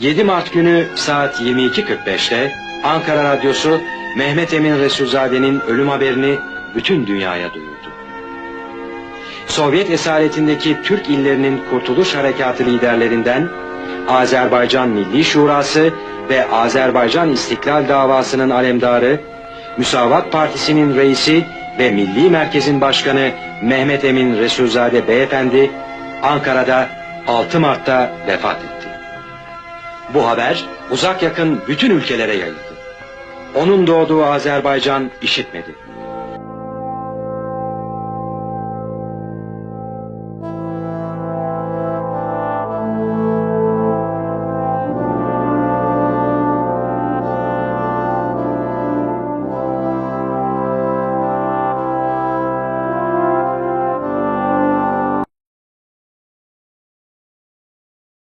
7 Mart günü saat 22.45'te Ankara Radyosu Mehmet Emin Resulzade'nin ölüm haberini bütün dünyaya duyurdu. Sovyet esaretindeki Türk illerinin Kurtuluş Harekatı liderlerinden Azerbaycan Milli Şurası ve Azerbaycan İstiklal Davası'nın alemdarı, Müsavat Partisi'nin reisi ve Milli Merkez'in başkanı Mehmet Emin Resulzade Beyefendi Ankara'da 6 Mart'ta vefat etti. Bu haber uzak yakın bütün ülkelere yayıldı. Onun doğduğu Azerbaycan işitmedi.